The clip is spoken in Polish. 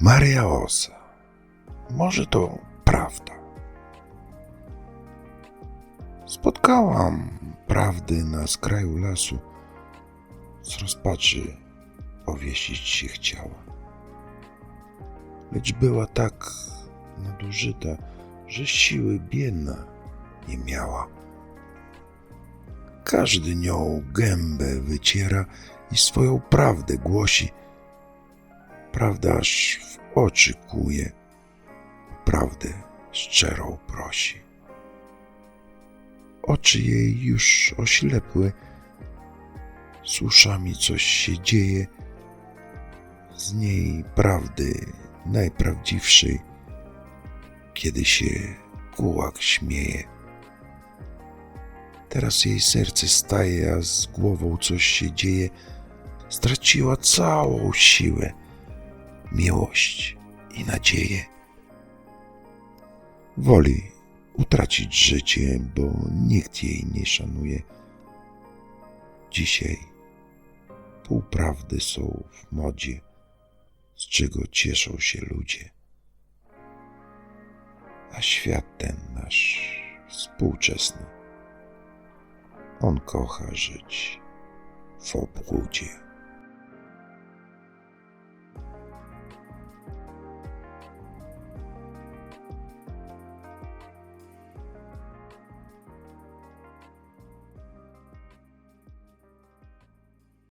Maria Osa. Może to prawda. Spotkałam prawdy na skraju lasu. Z rozpaczy powiesić się chciała. Lecz była tak nadużyta, że siły biedna nie miała. Każdy nią gębę wyciera i swoją prawdę głosi. Prawda aż w oczy kuje, prawdę szczerą prosi. Oczy jej już oślepły, z uszami coś się dzieje, z niej prawdy najprawdziwszej, kiedy się kułak śmieje. Teraz jej serce staje, a z głową coś się dzieje. Straciła całą siłę, miłość i nadzieję. Woli utracić życie, bo nikt jej nie szanuje. Dzisiaj półprawdy są w modzie, z czego cieszą się ludzie. A świat ten nasz współczesny, on kocha żyć w obłudzie.